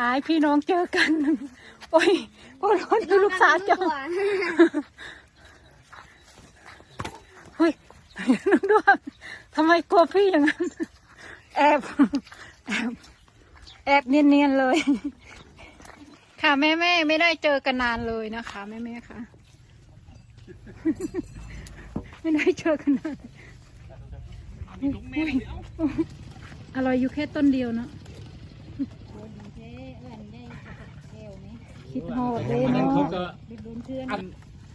หายพี่น้องเจอกัน โอ้ยโอ้ยร้อนดูลูกสาวจังเฮ้ยน้องดวงทำไมกลัวพี่อย่างนั้น แอบ แอบ แอบเนียนๆเลย ค่ะแม่แม่ๆไม่ได้เจอกันนานเลยนะคะแม่แม่ๆค่ะ ไม่ได้เจอกันนานอุ๊ยอร่อยอยู่แค่ต้นเดียวเนาะ คิดฮอดเลยวันนั้นเนาะเขาก็อัน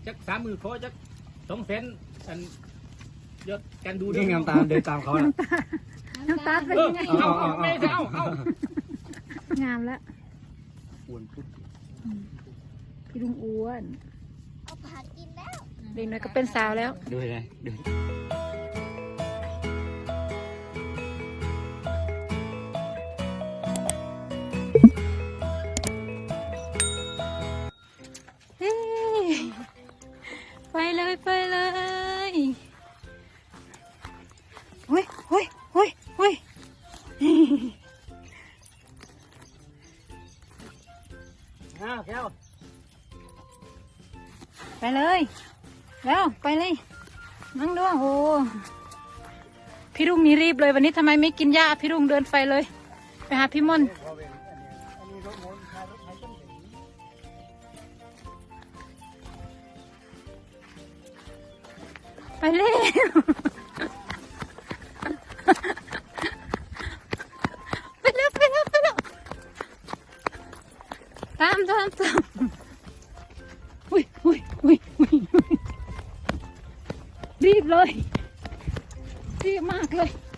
จักสามมือเขาจักสองเซนอันยอดกันดูนี่งามตามเดินตามเขาน่ะ น้ำตาเป็นเออยังไงเอาเอาไม่เอาเอางามแล้วอ้วนปุ๊บพี่ลุงอ้วนเอาผักกินแล้วเด็กน้อยก็เป็นสาวแล้ว ดูเลยดู แล้วไปเลยนั่งด้วยโอ้พี่รุ่งนี่รีบเลยวันนี้ทำไมไม่กินหญ้าพี่รุ่งเดินไปเลย ไปหาพี่มนไปเร็วไปเร็วไปเร็วไปเร็วตามตามตาม เลยรีบมากเลยอุ้ย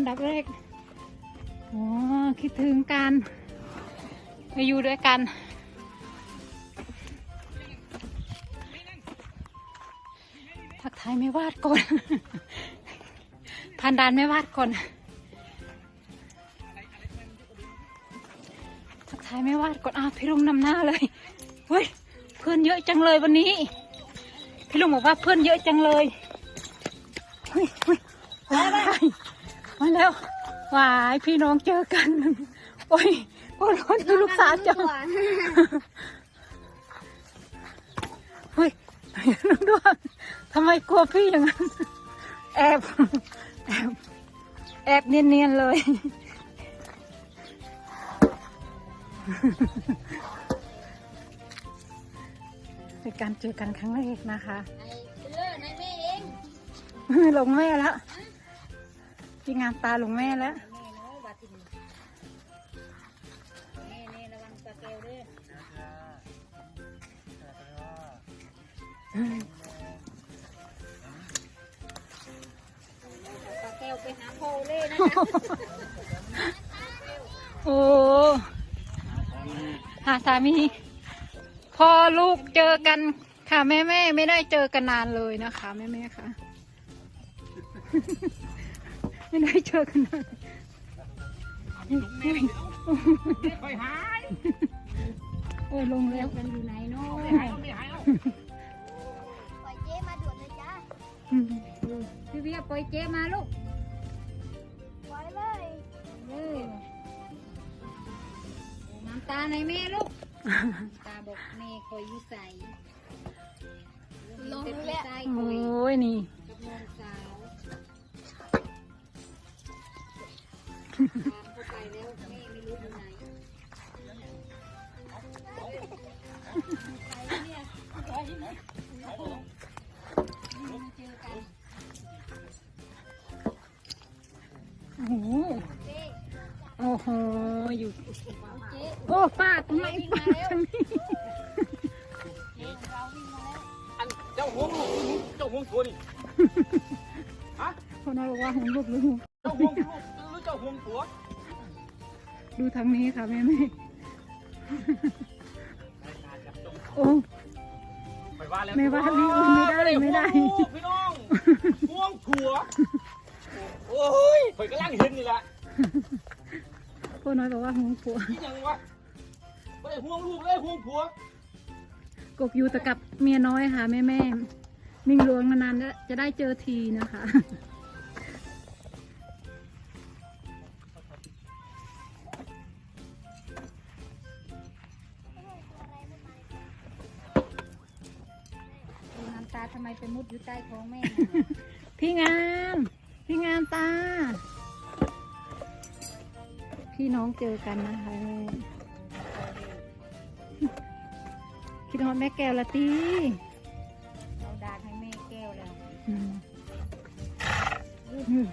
อันดับแรกอ๋อคิดถึงกันมาอยู่ด้วยกัน ทักทายแม่วาดก่อนผ่านด่านแม่วาดก่อนทักทายแม่วาดก่อนอ้าวพี่ลุงนำหน้าเลยเฮ้ยเพื่อนเยอะจังเลยวันนี้ พี่ลุงบอกว่าเพื่อนเยอะจังเลยเฮ้ยเฮ้ยว้าย มาแล้ววายพี่น้องเจอกัน โอ้ยโอ้ยร้อนดูลูกสาวจังเฮ้ยน้องดวงทำไมกลัวพี่อย่างนั้น แอบ แอบ แอบเนียนๆเลย เป็นการเจอกันครั้งแรกนะคะเลิศนายแม่เองหลงแม่แล้ว พี่งามตาหลงแม่แล้วแม่เน้อยบาทินแม่แม่ระวังตะเกียวด้วยตะเกียวไปหาโพเล่นะคะโอ้หาสามีพ่อลูกเจอกันค่ะแม่แม่ไม่ได้เจอกันนานเลยนะคะแม่แม่ค่ะ ไม่ได้เจอกันนานค่อยหายโอ้ยลงแล้วกันอยู่ไหนเนาะไม่หายไม่หายเอาปล่อยเจ๊มาด่วนเลยจ้าพี่เวียปล่อยเจ๊มาลูกไว้เลยเออน้ำตาในแม่ลูกตาบอกแม่คอยยู่ใสลงแล้วโอ้ยนี่ โอ้โหโอ้โหอยู่ โอ้ป้าทำไมป้าทางนี้อันเจ้าห่วงลูกเจ้าห่วงตัวนี่คนน้อยบอกว่าหงลูกหรือหง ดูทางนี้ค่ะแม่แม่ใจโอ้ไปว่าแล้วไม่ว่าไม่ไม่ได้ไม่ได้ห่วงลูกพี่น้องห่วงผัวโอ้ยข่อยกำลังเห็นนี่แหละพ่อน้อยบอกว่าหงผัวนี่ยังวะไม่ได้ห่วงลูกเลยห่วงผัวกบอยู่แต่กับเมียน้อยค่ะแม่แม่ๆนิ่งหลวงนานๆจะได้เจอทีนะคะำตาทำไมไปมุดอยู่ใต้ท้องแม่พี่งาม พี่งามตา พี่น้องเจอกันนะคะแม่คิดฮอดแม่แก้วละตีเราดาให้แม่แก้วแล้วอืมอืม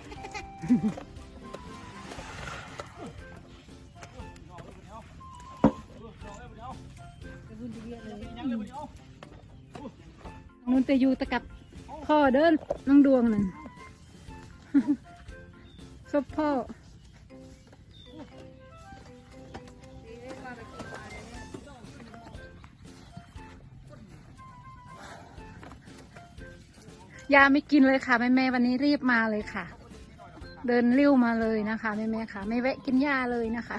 จะวุ่นจะเวียเลย นุ่นไปอยู่ตะกับพ่อเดินน้องดวงนั่นซบพ่อยาไม่กินเลยค่ะแม่แม่วันนี้รีบมาเลยค่ะ เดินเลี้ยวมาเลยนะคะแม่แม่ค่ะ ไม่แวะกินยาเลยนะคะ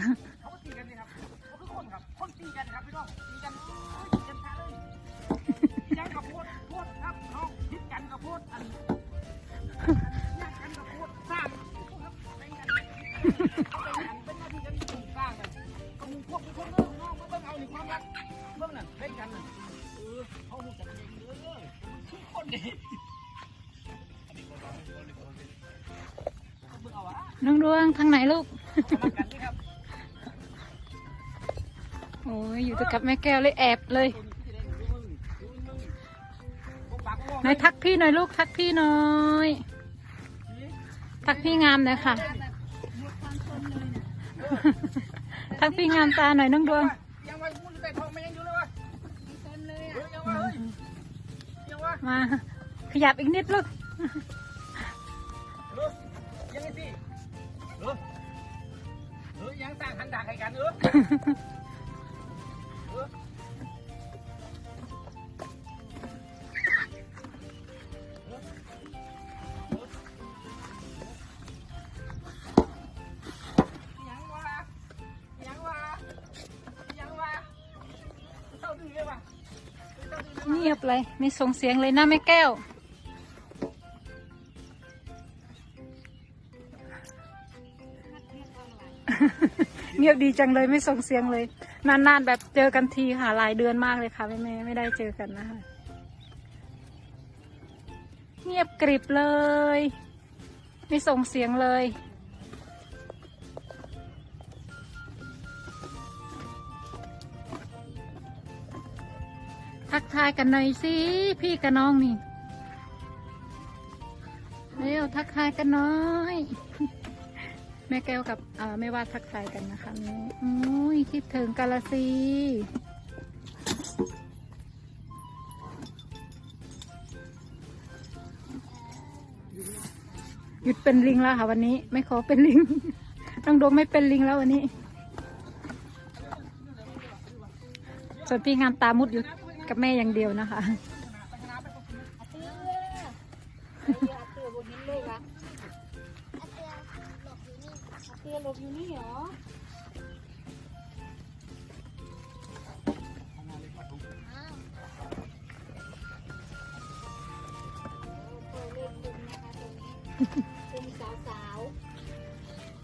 โอ้ยอยู่แต่กับแม่แก้วเลยแอบเลยนายทักพี่หน่อยลูกทักพี่หน่อย ทักพี่งามหน่อยค่ะ ทักพี่งามตาหน่อยน้องดวงยังไงมึงแต่ทองมันยังอยู่เลยวงมา ขยับอีกนิดลูกยังไงสิเออเอยังต่างหันดาให้กันเออ งียบเลย ไม่ส่งเสียงเลยนะแม่แก้ว เงียบดีจังเลยไม่ส่งเสียงเลย นานๆแบบเจอกันทีค่ะหลายเดือนมากเลยค่ะแม่แม่ๆไม่ได้เจอกันนะคะเงียบกริบเลย ไม่ส่งเสียงเลย ทักทายกันหน่อยสิพี่กับน้องนี่ เร็วทักทายกันหน้อย แม่แก้วกับแม่ว่าทักทายกันนะคะแม่อุ้ยคิดถึงกาลสีหยุดเป็นลิงแล้วค่ะวันนี้ ไม่ขอเป็นลิงน้องดวงไม่เป็นลิงแล้ววันนี้ส่วนพี่งามตามุดอยู่ กับแม่อย่างเดียวนะคะ เตือบนนี้เลยวะตือหลบอยู่นี่เหรอ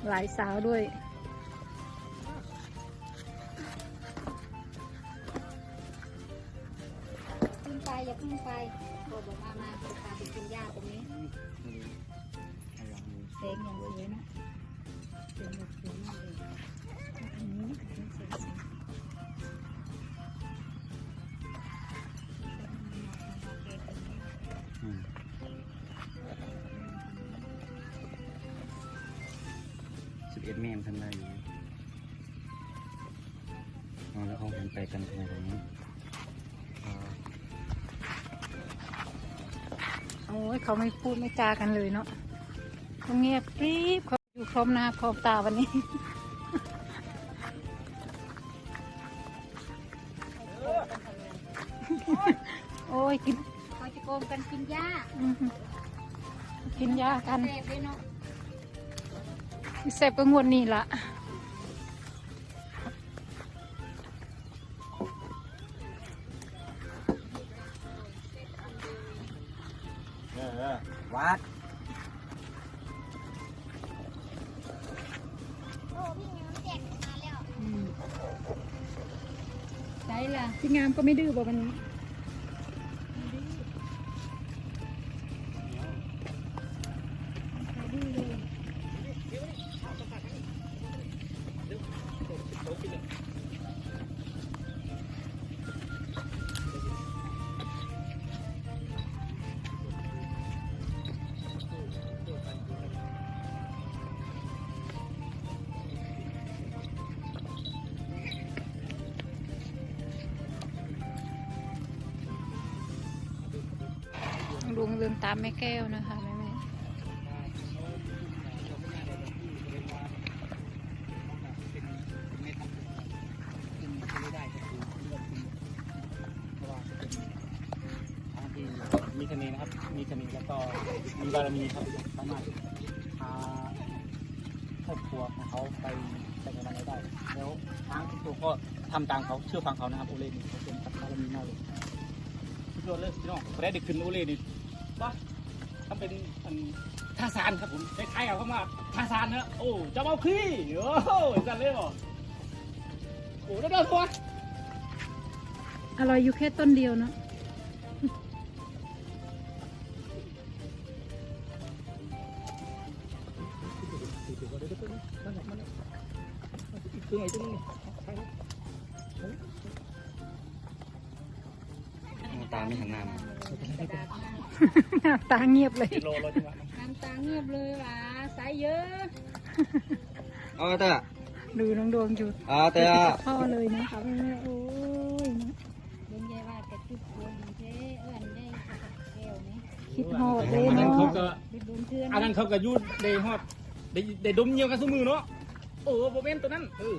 หลายสาวด้วย เอ็ดเมมทำได้อยู่อ๋อแล้วเขาเห็นไปกันทำไมตรงนี้อ๋อโอ้ยเขาไม่พูดไม่จากันเลยเนาะเขาเงียบกริบเขาอยู่พร้อมหน้าพร้อมตาวันนี้เโอ้ยกินเขาจะโกงกันกินหญ้าอื้อหือกินยากันเสพเลยเนาะ แซ่บก็งวดนี้ละเออวัดโอ้พี่น้ำแจกมาแล้วอืมใช่ล่ะพี่งามก็ไม่ดื้อบอกวันนี้ ลุงเดินตามแม่แก้วนะคะแม่แม่มีเสน่ห์นะครับ มีเสน่ห์แล้วก็มีบารมีครับสามารถพาครอบครัวของเขาไปไปในวันไหนได้ แล้วทางทุกตัวก็ทำตามเขาเชื่อฟังเขานะครับโอเล่นี่เขาเป็นบารมีมากเลยทุกคนเลยพี่น้องพอได้เด็กขึ้นโอเล่นี่ ว้าทำเป็นอันท่าซานครับผมคล้ายๆเอาเข้ามาท่าซานนะโอ้เจะเอาขี้โอ้โหจันเลยบ่โอ้ได้ได้ตัวอร่อยอยู่แค่ต้นเดียวเนาะตึงไอ้ตึงนี่ตาไม่หันหน้ามาตาเงียบเลยกิโลเราจังหวะน้ำตาเงียบเลยหว่ะสายเยอะเอาเตอะดูน้องดวงอยู่เอาเตอะพ่อเลยนะคะแม่แม่โอ้ยนะเดินยายว่าแกจุดพวงดีเท่เอื้อนได้สักแก้วไหมคิดฮอดเลยอันนั้นเนาะเขาก็ไปโดนเพื่อนอันนั้นเขาก็ยูดได้ฮอดได้ได้ดมเยี่ยวกันสมือเนาะโอ้โบเมนตัวนั้นเออ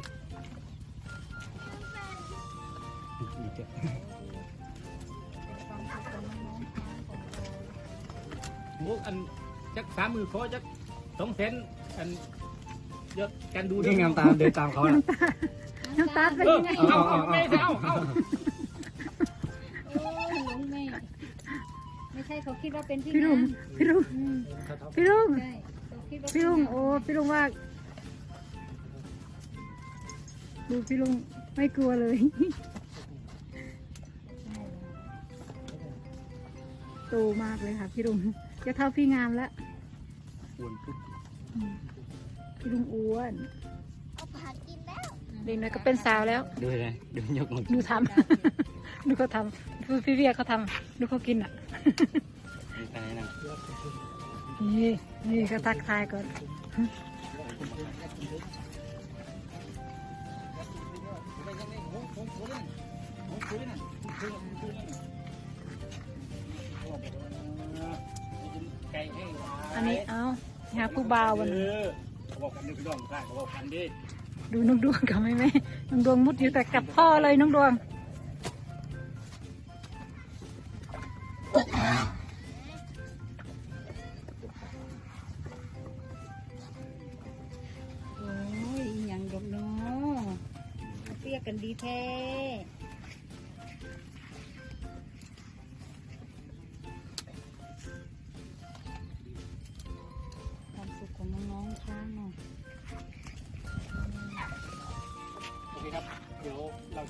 โอ้อันจักสามมือขอจักสองแสนอันเยอะกันดูนี่งามตามเดินตามเขาน่ะน้ำตาเป็นเออยังไงเอาเอาไม่เอาเอาโอ้ยหลงแม่ ไม่ใช่เขาคิดว่าเป็นพี่พี่ลุงงามพี่ลุงอืมพี่ลุงใช่เขาคิดว่าพี่ลุงโอ้พี่ลุงว่าดูพี่ลุงไม่กลัวเลย โตมากเลยค่ะพี่ลุง จะเท่าพี่งามแล้วอ้วนปุ๊บพี่ลุงอ้วนเอาผักกินแล้วเด็กน้อยก็เป็นสาวแล้ว ดูเลยดูยกมือดูทำ ดูเขาทำดูพี่เวียเขาทำดูเขากินอะไปไหนนะนี่นี่ก็ทักทายก่อน อันนี้เอาหาผู้บ่าววันเอนี้อเขาบอกกันนึกพี่น้องใช่เขาบอกกันดิดูน้องดวงกับแม่แม่น้องดวงมุดอยู่แต่กับพ่อเลยน้องดวง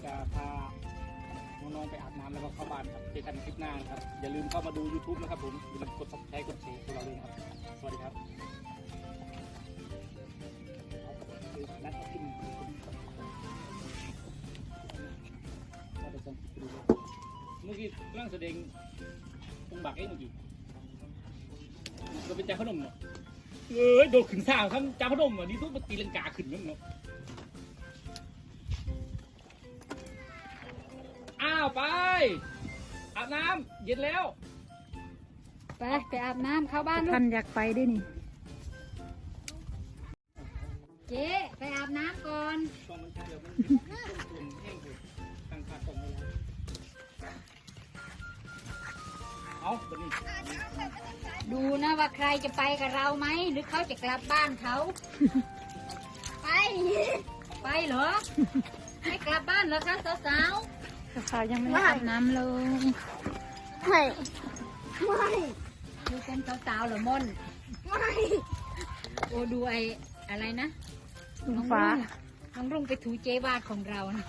จะพาน้องๆไปอาบน้ำแล้วก็เข้าบ้านครับเจอกันคลิปหน้านะครับ อย่าลืมเข้ามาดู YouTube นะครับผมอย่าลืมกด subscribe กดแชร์พวกเราด้วยนะครับ สวัสดีครับนัดเอาขึ้นเมื่อกี้ร่างแสดงองบักเองเมื่อกี้เราเป็นจ่าขนมเนาะเอ้ยโดดขึ้นสาวครับจ่าขนมอะนี่ทุกปตีลังกาขึ้นนั่นเนาะาวไป อาบน้ำเย็นแล้ว ไปไปอาบน้ำเข้าบ้านลูท่ากนอยากไปด้วยนี่ เจ๊ไปอาบน้ำก่อนกองมันใช่เดี๋ยวมันต้มตุ่มแห้งเลยตั้งค่าต้มไว้แล้วเอาตัวนี้ดูนะว่าใครจะไปกับเราไหมหรือเขาจะกลับบ้านเขา ไป ไปเหรอให้กลับบ้านเหรอคะสาวสาวๆยังไม่ได้อาบน้ำเลยไม่ไม่ๆดูเป็นสาวๆเหรอมนไม่โอ้ดูไอ้อะไรนะลุงฟ้าน้องรุ่งไปถูเจวาดของเรานะ